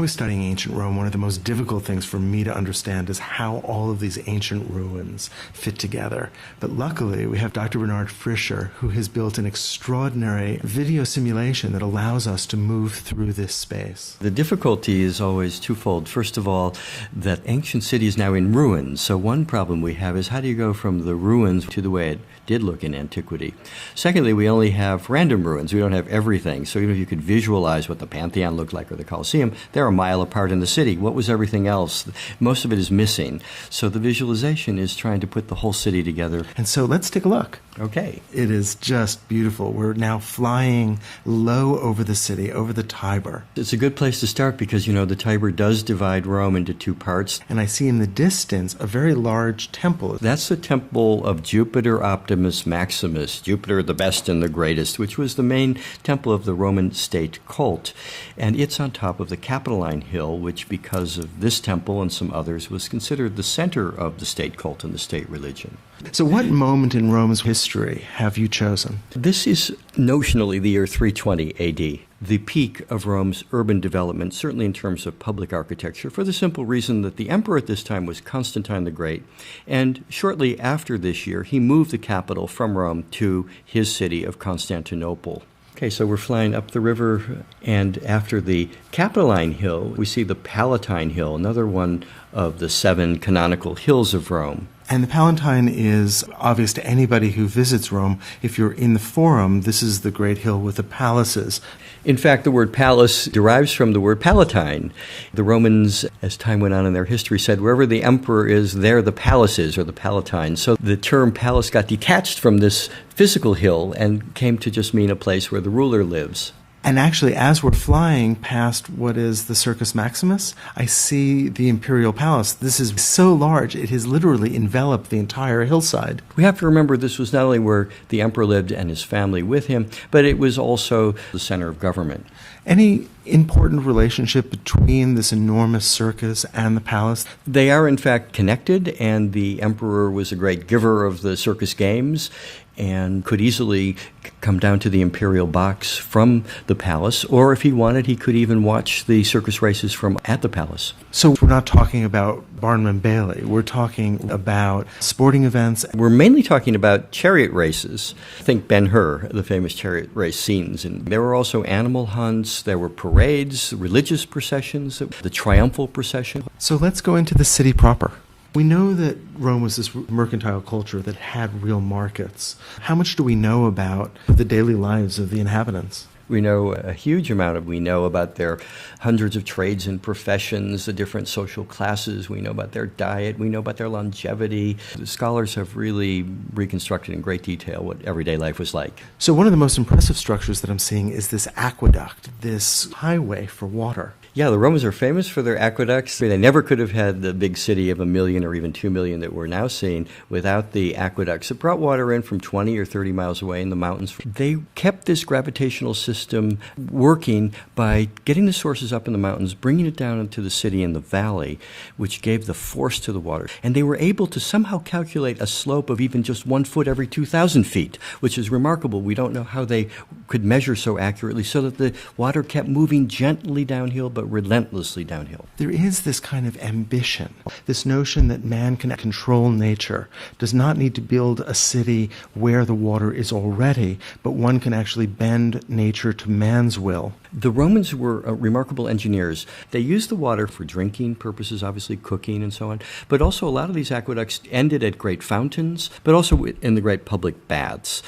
was studying ancient Rome, one of the most difficult things for me to understand is how all of these ancient ruins fit together. But luckily, we have Dr. Bernard Frischer, who has built an extraordinary video simulation that allows us to move through this space. The difficulty is always twofold. First of all, that ancient city is now in ruins. So, one problem we have is how do you go from the ruins to the way it did look in antiquity? Secondly, we only have random ruins. We don't have everything. So, even if you could visualize what the Pantheon looked like or the Colosseum, they're a mile apart in the city. What was everything else? Most of it is missing. So, the visualization is trying to put the whole city together. And so, let's take a look. Okay. It is just beautiful. We're now flying low over the city, over the Tiber. It's a good place to start because, you know, the Tiber does divide Rome into two parts. And I see in the distance a very large temple. That's the temple of Jupiter Optimus Maximus, Jupiter the best and the greatest, which was the main temple of the Roman state cult. And it's on top of the Capitoline Hill, which, because of this temple and some others, was considered the center of the state cult and the state religion. So, what moment in Rome's history have you chosen? This is notionally the year 320 AD, the peak of Rome's urban development, certainly in terms of public architecture, for the simple reason that the emperor at this time was Constantine the Great, and shortly after this year, he moved the capital from Rome to his city of Constantinople. Okay, so we're flying up the river, and after the Capitoline Hill, we see the Palatine Hill, another one of the seven canonical hills of Rome. And the Palatine is obvious to anybody who visits Rome. If you're in the Forum, this is the great hill with the palaces. In fact, the word palace derives from the word palatine. The Romans, as time went on in their history, said wherever the emperor is, there the palace is, or the palatine. So the term palace got detached from this physical hill and came to just mean a place where the ruler lives. And actually, as we're flying past what is the Circus Maximus, I see the Imperial Palace. This is so large, it has literally enveloped the entire hillside. We have to remember this was not only where the emperor lived and his family with him, but it was also the center of government. Any important relationship between this enormous circus and the palace? They are, in fact, connected, and the emperor was a great giver of the circus games and could easily come down to the imperial box from the palace, or if he wanted, he could even watch the circus races from at the palace. So we're not talking about Barnum and Bailey. We're talking about sporting events. We're mainly talking about chariot races. Think Ben Hur, the famous chariot race scenes, and there were also animal hunts. There were parades, religious processions, the triumphal procession. So let's go into the city proper. We know that Rome was this mercantile culture that had real markets. How much do we know about the daily lives of the inhabitants? We know a huge amount of we know about their hundreds of trades and professions, the different social classes. We know about their diet. We know about their longevity. The scholars have really reconstructed in great detail what everyday life was like. So one of the most impressive structures that I'm seeing is this aqueduct, this highway for water. Yeah, the Romans are famous for their aqueducts. They never could have had the big city of a million or even two million that we're now seeing without the aqueducts. It brought water in from 20 or 30 miles away in the mountains. They kept this gravitational system working by getting the sources up in the mountains, bringing it down into the city in the valley, which gave the force to the water. And they were able to somehow calculate a slope of even just one foot every 2,000 feet, which is remarkable. We don't know how they could measure so accurately so that the water kept moving gently downhill but relentlessly downhill. There is this kind of ambition, this notion that man can control nature, does not need to build a city where the water is already, but one can actually bend nature to man's will. The Romans were uh, remarkable engineers. They used the water for drinking purposes, obviously cooking and so on, but also a lot of these aqueducts ended at great fountains, but also in the great public baths.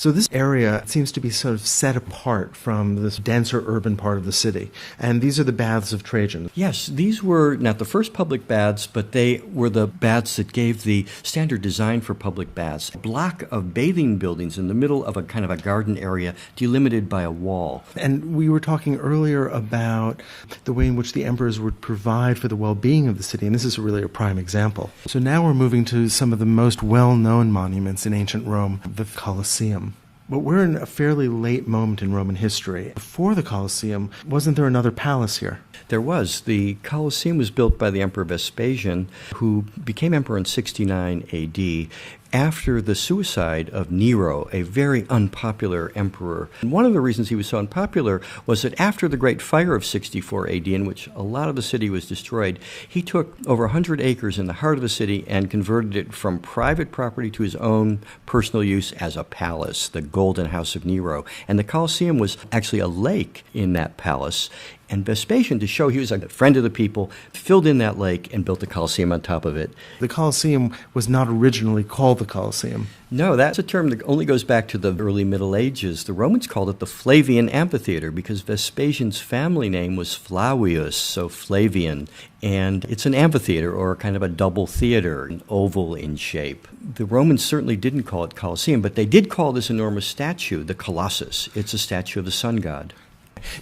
So this area seems to be sort of set apart from this denser urban part of the city. And these are the baths of Trajan. Yes, these were not the first public baths, but they were the baths that gave the standard design for public baths. A block of bathing buildings in the middle of a kind of a garden area delimited by a wall. And we were talking earlier about the way in which the emperors would provide for the well-being of the city, and this is really a prime example. So now we're moving to some of the most well-known monuments in ancient Rome, the Colosseum. But we're in a fairly late moment in Roman history. Before the Colosseum, wasn't there another palace here? There was. The Colosseum was built by the Emperor Vespasian, who became emperor in 69 AD. After the suicide of Nero, a very unpopular emperor. And one of the reasons he was so unpopular was that after the Great Fire of 64 AD, in which a lot of the city was destroyed, he took over 100 acres in the heart of the city and converted it from private property to his own personal use as a palace, the Golden House of Nero. And the Colosseum was actually a lake in that palace. And Vespasian, to show he was a friend of the people, filled in that lake and built the Colosseum on top of it. The Colosseum was not originally called the Colosseum. No, that's a term that only goes back to the early Middle Ages. The Romans called it the Flavian Amphitheater because Vespasian's family name was Flavius, so Flavian. And it's an amphitheater or kind of a double theater, an oval in shape. The Romans certainly didn't call it Colosseum, but they did call this enormous statue the Colossus. It's a statue of the sun god.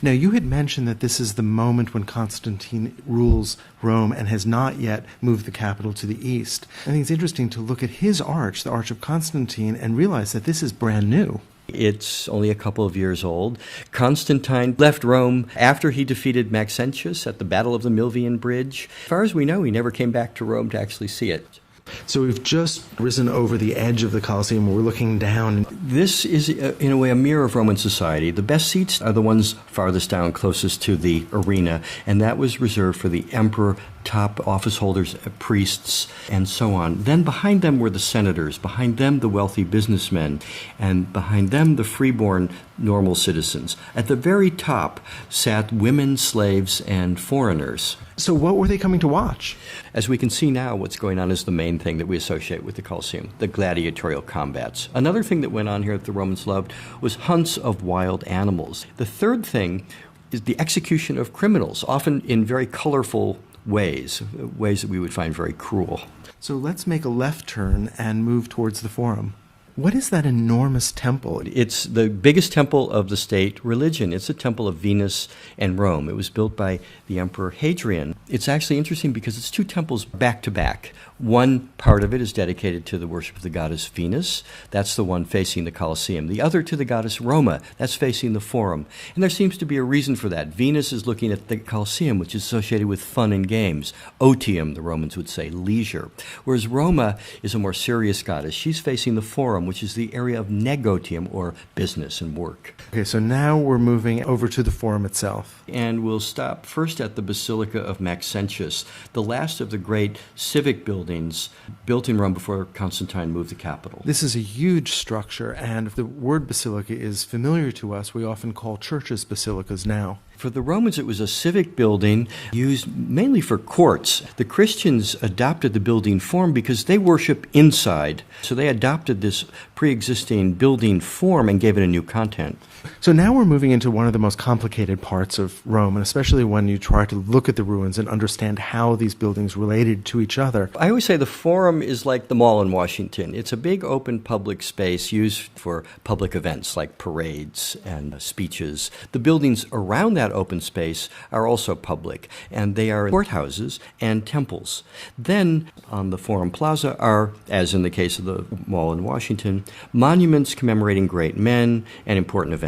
Now, you had mentioned that this is the moment when Constantine rules Rome and has not yet moved the capital to the east. I think it's interesting to look at his arch, the Arch of Constantine, and realize that this is brand new. It's only a couple of years old. Constantine left Rome after he defeated Maxentius at the Battle of the Milvian Bridge. As far as we know, he never came back to Rome to actually see it. So we've just risen over the edge of the Colosseum. We're looking down. This is, uh, in a way, a mirror of Roman society. The best seats are the ones farthest down, closest to the arena, and that was reserved for the emperor, top office holders, uh, priests, and so on. Then behind them were the senators, behind them the wealthy businessmen, and behind them the freeborn normal citizens. At the very top sat women, slaves, and foreigners. So, what were they coming to watch? As we can see now, what's going on is the main thing that we associate with the Colosseum the gladiatorial combats. Another thing that went on here that the Romans loved was hunts of wild animals. The third thing is the execution of criminals, often in very colorful ways, ways that we would find very cruel. So, let's make a left turn and move towards the Forum. What is that enormous temple? It's the biggest temple of the state religion. It's a temple of Venus and Rome. It was built by the Emperor Hadrian. It's actually interesting because it's two temples back to back. One part of it is dedicated to the worship of the goddess Venus. That's the one facing the Colosseum. The other to the goddess Roma. That's facing the Forum. And there seems to be a reason for that. Venus is looking at the Colosseum, which is associated with fun and games. Otium, the Romans would say, leisure. Whereas Roma is a more serious goddess. She's facing the Forum, which is the area of negotium, or business and work. Okay, so now we're moving over to the Forum itself. And we'll stop first at the Basilica of Maxentius, the last of the great civic buildings built in Rome before Constantine moved the capital. This is a huge structure, and if the word basilica is familiar to us. We often call churches basilicas now. For the Romans, it was a civic building used mainly for courts. The Christians adopted the building form because they worship inside. So they adopted this pre existing building form and gave it a new content. So now we're moving into one of the most complicated parts of Rome, and especially when you try to look at the ruins and understand how these buildings related to each other. I always say the Forum is like the mall in Washington. It's a big open public space used for public events like parades and speeches. The buildings around that open space are also public, and they are courthouses and temples. Then on the Forum Plaza are, as in the case of the mall in Washington, monuments commemorating great men and important events.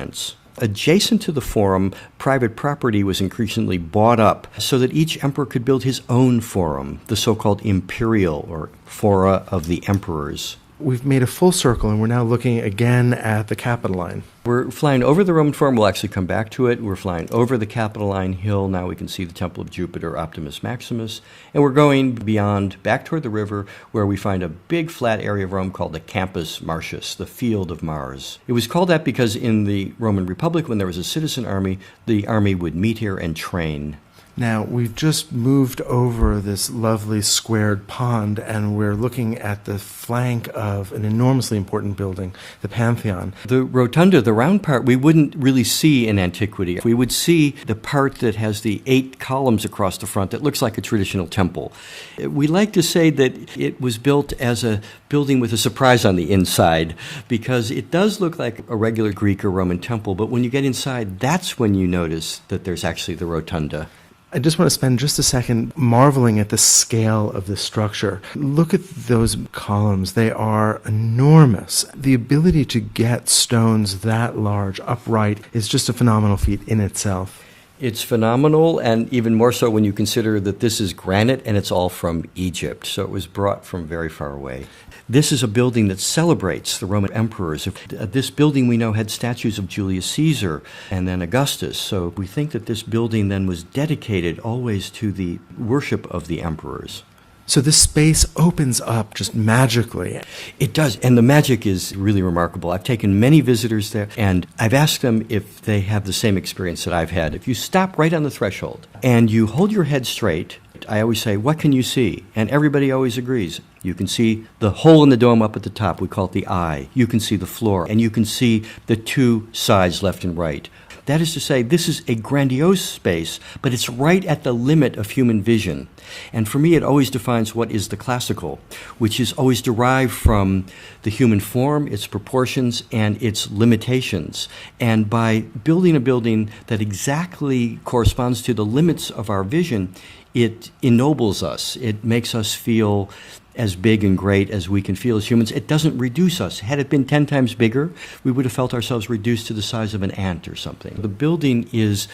Adjacent to the forum, private property was increasingly bought up so that each emperor could build his own forum, the so called imperial or fora of the emperors. We've made a full circle and we're now looking again at the Capitoline. We're flying over the Roman Forum. We'll actually come back to it. We're flying over the Capitoline Hill. Now we can see the Temple of Jupiter, Optimus Maximus. And we're going beyond, back toward the river, where we find a big flat area of Rome called the Campus Martius, the Field of Mars. It was called that because in the Roman Republic, when there was a citizen army, the army would meet here and train. Now, we've just moved over this lovely squared pond and we're looking at the flank of an enormously important building, the Pantheon. The rotunda, the round part, we wouldn't really see in antiquity. We would see the part that has the eight columns across the front that looks like a traditional temple. We like to say that it was built as a building with a surprise on the inside because it does look like a regular Greek or Roman temple, but when you get inside, that's when you notice that there's actually the rotunda. I just want to spend just a second marveling at the scale of this structure. Look at those columns, they are enormous. The ability to get stones that large upright is just a phenomenal feat in itself. It's phenomenal, and even more so when you consider that this is granite and it's all from Egypt. So it was brought from very far away. This is a building that celebrates the Roman emperors. Uh, this building we know had statues of Julius Caesar and then Augustus. So we think that this building then was dedicated always to the worship of the emperors. So this space opens up just magically. It does, and the magic is really remarkable. I've taken many visitors there, and I've asked them if they have the same experience that I've had. If you stop right on the threshold and you hold your head straight, I always say, What can you see? And everybody always agrees. You can see the hole in the dome up at the top. We call it the eye. You can see the floor, and you can see the two sides, left and right. That is to say, this is a grandiose space, but it's right at the limit of human vision. And for me, it always defines what is the classical, which is always derived from the human form, its proportions, and its limitations. And by building a building that exactly corresponds to the limits of our vision, it ennobles us. It makes us feel as big and great as we can feel as humans. It doesn't reduce us. Had it been 10 times bigger, we would have felt ourselves reduced to the size of an ant or something. The building is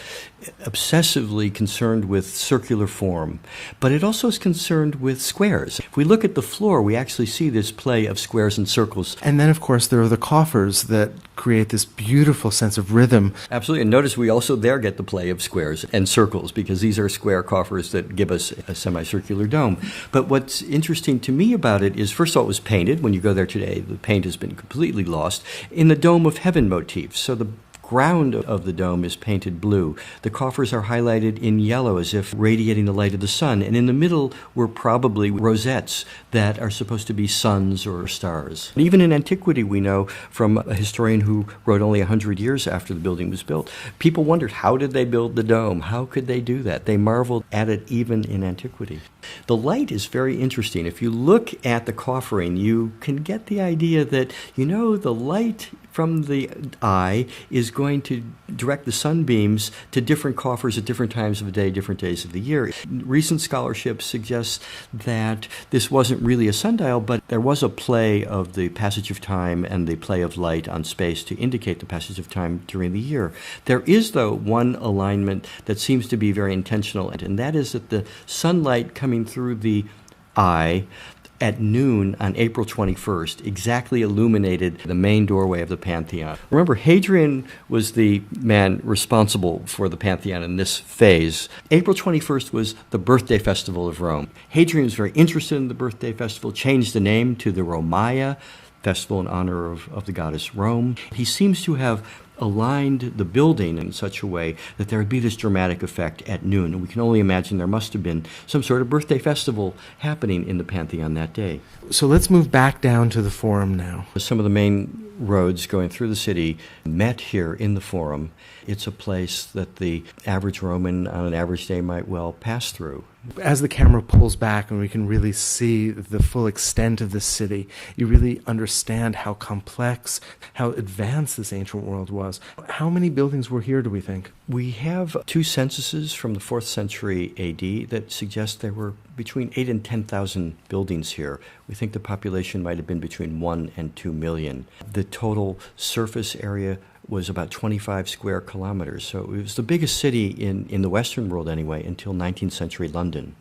obsessively concerned with circular form, but it also is concerned with squares. If we look at the floor, we actually see this play of squares and circles. And then, of course, there are the coffers that create this beautiful sense of rhythm. Absolutely. And notice we also there get the play of squares and circles because these are square coffers that give us a semicircular dome. But what's interesting to me about it is, first of all, it was painted. When you go there today, the paint has been completely lost in the Dome of Heaven motif. So the ground of the dome is painted blue. The coffers are highlighted in yellow as if radiating the light of the sun. And in the middle were probably rosettes that are supposed to be suns or stars. Even in antiquity, we know from a historian who wrote only 100 years after the building was built, people wondered how did they build the dome? How could they do that? They marveled at it even in antiquity. The light is very interesting. If you look at the coffering, you can get the idea that, you know, the light from the eye is going to direct the sunbeams to different coffers at different times of the day, different days of the year. Recent scholarship suggests that this wasn't really a sundial, but there was a play of the passage of time and the play of light on space to indicate the passage of time during the year. There is, though, one alignment that seems to be very intentional, and that is that the sunlight coming through the eye at noon on April 21st exactly illuminated the main doorway of the Pantheon. Remember, Hadrian was the man responsible for the Pantheon in this phase. April 21st was the birthday festival of Rome. Hadrian was very interested in the birthday festival, changed the name to the Romaea festival in honor of, of the goddess Rome. He seems to have aligned the building in such a way that there would be this dramatic effect at noon. And we can only imagine there must have been some sort of birthday festival happening in the Pantheon that day. So let's move back down to the Forum now. Some of the main roads going through the city met here in the Forum. It's a place that the average Roman on an average day might well pass through. As the camera pulls back and we can really see the full extent of the city, you really understand how complex, how advanced this ancient world was. How many buildings were here, do we think? We have two censuses from the 4th century AD that suggest there were between 8 and 10,000 buildings here. We think the population might have been between 1 and 2 million. The total surface area was about 25 square kilometers. So it was the biggest city in, in the Western world, anyway, until 19th century London.